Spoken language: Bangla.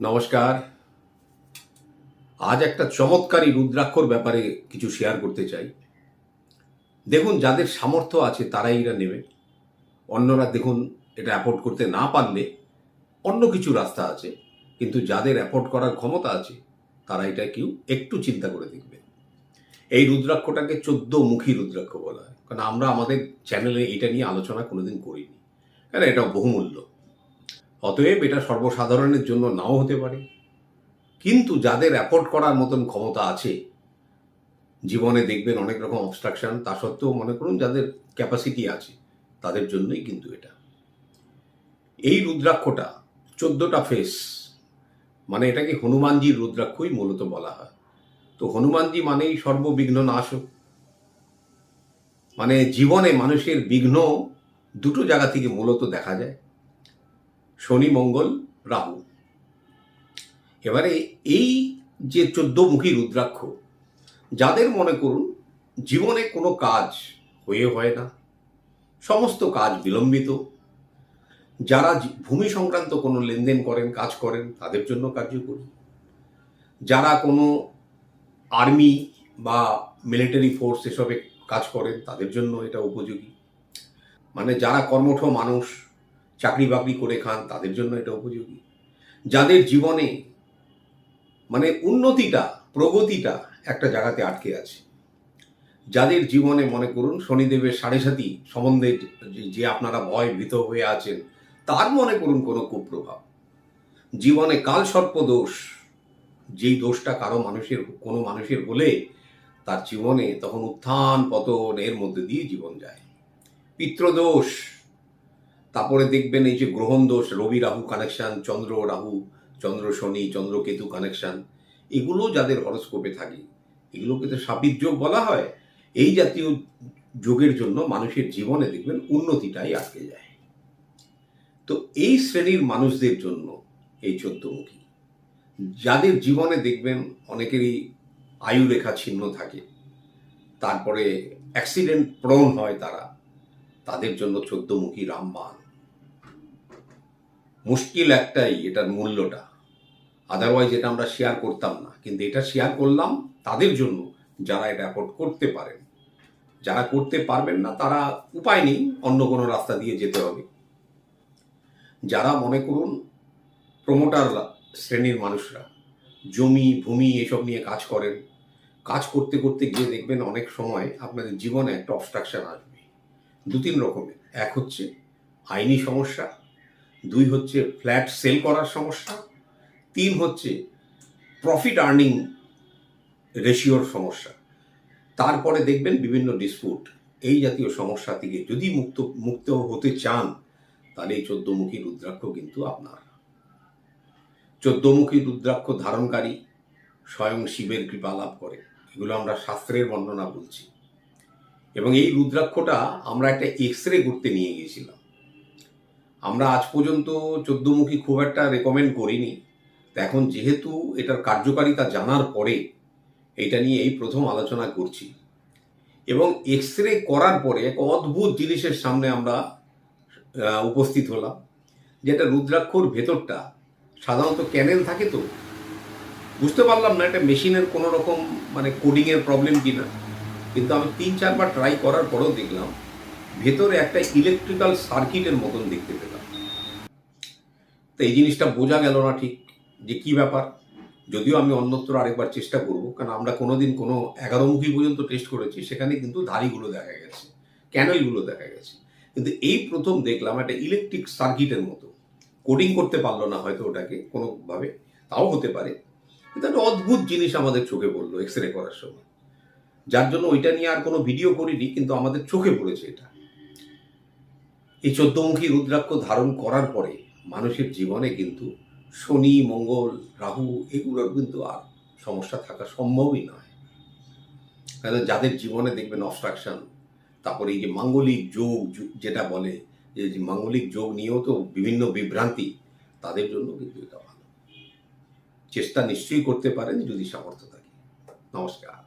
নমস্কার। আজ একটা চমৎকারী রুদ্রাক্ষর ব্যাপারে কিছু শেয়ার করতে চাই। দেখুন, যাদের সামর্থ্য আছে তারাই এরা নেবে। অন্যরা দেখুন, এটা অ্যাফোর্ড করতে না পারলে অন্য কিছু রাস্তা আছে। কিন্তু যাদের অ্যাফোর্ড করার ক্ষমতা আছে, তারা এটা কেউ একটু চিন্তা করে দেখবে। এই রুদ্রাক্ষটাকে চোদ্দ মুখী রুদ্রাক্ষ বলা হয়। কারণ আমরা আমাদের চ্যানেলে এটা নিয়ে আলোচনা কোনোদিন করিনি। কারণ এটা বহুমূল্য। অতএব এটা সর্বসাধারণের জন্য নাও হতে পারে। কিন্তু যাদের অ্যাফোর্ড করার মতন ক্ষমতা আছে, জীবনে দেখবেন অনেক রকম অবস্ট্রাকশন তা সত্ত্বেও মনে করুন যাদের ক্যাপাসিটি আছে, তাদের জন্যই কিন্তু এটা। এই রুদ্রাক্ষটা, চোদ্দটা ফেস মানে এটাকে হনুমানজির রুদ্রাক্ষই মূলত বলা হয়। তো হনুমানজি মানেই সর্ববিঘ্ন নাশক। মানে জীবনে মানুষের বিঘ্ন দুটো জায়গা থেকে মূলত দেখা যায়। শনি, মঙ্গল, রাহু। এবারে এই যে চোদ্দমুখী রুদ্রাক্ষ, যাদের মনে করুন, জীবনে কোনো কাজ হয়ে হয় না, সমস্ত কাজ বিলম্বিত। যারা ভূমি সংক্রান্ত কোনো লেনদেন করেন, কাজ করেন, তাদের জন্য কার্যকরী। যারা কোনো আর্মি বা মিলিটারি ফোর্স এসবে কাজ করেন, তাদের জন্য এটা উপযোগী। মানে যারা কর্মঠ মানুষ চাকরি বাকরি করে খান, তাদের জন্য এটা উপযোগী। যাদের জীবনে মানে উন্নতিটা, প্রগতিটা একটা জায়গাতে আটকে আছে। যাদের জীবনে মনে করুন শনিদেবের সাড়ে সাথী সম্বন্ধে যে- আপনারা ভয় ভীত হয়ে আছেন, তার মনে করুন কোনো কুপ্রভাব। জীবনে কাল সর্প দোষ যেই দোষটা কারও মানুষের, কোনো মানুষের হলে তার জীবনে তখন উত্থান পতন এর মধ্যে দিয়ে জীবন যায়। পিত্রদোষ তারপরে দেখবেন এই যে গ্রহণ দোষ, রবি রাহু কানেকশন চন্দ্র রাহু, চন্দ্র শনি, চন্দ্র কেতু কানেকশন এগুলো যাদের হরস্কোপে থাকে, এগুলোকে তো সাপির যোগ বলা হয়। এই জাতীয় যোগের জন্য মানুষের জীবনে দেখবেন উন্নতিটাই আটকে যায়। তো এই শ্রেণির মানুষদের জন্য এই চোদ্দমুখী, যাদের জীবনে দেখবেন অনেকেরই আয়ু রেখা ছিন্ন থাকে, তারপরে অ্যাক্সিডেন্ট প্রণ হয় তারা, তাদের জন্য চোদ্দমুখী রামবান মুশকিল একটাই এটার মূল্যটা। আদারওয়াইজ এটা আমরা শেয়ার করতাম না। কিন্তু এটা শেয়ার করলাম তাদের জন্য যারা এটা অ্যাফোর্ড করতে পারেন। যারা করতে পারবেন না তারা উপায় নেই, অন্য কোনো রাস্তা দিয়ে যেতে হবে। যারা মনে করুন প্রমোটার শ্রেণির মানুষরা, জমি, ভূমি এসব নিয়ে কাজ করেন, কাজ করতে করতে গিয়ে দেখবেন অনেক সময় আপনাদের জীবনে একটা অবস্ট্রাকশন আসবে। দু তিন রকমের। এক হচ্ছে আইনি সমস্যা দুই হচ্ছে ফ্ল্যাট সেল করার সমস্যা, তিন হচ্ছে প্রফিট আর্নিং রেশিওর সমস্যা। তারপরে দেখবেন বিভিন্ন ডিসপুট এই জাতীয় সমস্যা থেকে যদি মুক্ত মুক্ত হতে চান, তাহলে এই চোদ্দমুখী রুদ্রাক্ষ কিন্তু আপনার। চোদ্দমুখী রুদ্রাক্ষ ধারণকারী স্বয়ং শিবের কৃপা লাভ করে, এগুলো আমরা শাস্ত্রের বর্ণনা বলছি। এবং এই রুদ্রাক্ষটা আমরা একটা এক্স রে করতে নিয়ে গিয়েছিলাম। আমরা আজ পর্যন্ত চোদ্দমুখী খুব একটা রেকমেন্ড করিনি। তো এখন যেহেতু এটার কার্যকারিতা জানার পরে এটা নিয়ে এই প্রথম আলোচনা করছি। এবং এক্স রে করার পরে এক অদ্ভুত জিনিসের সামনে আমরা উপস্থিত হলাম, যেটা রুদ্রাক্ষর ভেতরটা সাধারণত ক্যানেল থাকে তো? বুঝতে পারলাম না এটা মেশিনের কোনো রকম মানে কোডিংয়ের প্রবলেম কিনা। কিন্তু আমি তিন, চারবার ট্রাই করার পরেও দেখলাম ভেতরে একটা ইলেকট্রিক্যাল সার্কিটের মতন দেখতে পেলাম। তো এই জিনিসটা বোঝা গেল না ঠিক যে কি ব্যাপার। যদিও আমি অন্যত্র আরেকবার চেষ্টা করব, কারণ আমরা কোনোদিন কোনো এগারো এগারোমুখী পর্যন্ত টেস্ট করেছি, সেখানে কিন্তু ধারিগুলো দেখা গেছে ক্যানেলগুলো দেখা গেছে। কিন্তু এই প্রথম দেখলাম একটা ইলেকট্রিক সার্কিটের মতো। কোডিং করতে পারল না হয়তো ওটাকে কোনোভাবে, তাও হতে পারে। কিন্তু একটা অদ্ভুত জিনিস আমাদের চোখে পড়ল এক্স রে করার সময়। যার জন্য ওইটা নিয়ে আর কোনো ভিডিও করিনি, কিন্তু আমাদের চোখে পড়েছে এটা। এই চোদ্দমুখী রুদ্রাক্ষ ধারণ করার পরে মানুষের জীবনে কিন্তু শনি, মঙ্গল, রাহু এগুলোর কিন্তু আর সমস্যা থাকা সম্ভবই নয়। কারণ যাদের জীবনে দেখবেন অবস্ট্রাকশন তারপরে এই যে মাঙ্গলিক যোগ যেটা বলে যে মাঙ্গলিক যোগ নিয়েও তো বিভিন্ন বিভ্রান্তি, তাদের জন্য কিন্তু এটা ভালো। চেষ্টা নিশ্চয়ই করতে পারেন যদি সামর্থ্য থাকে। নমস্কার।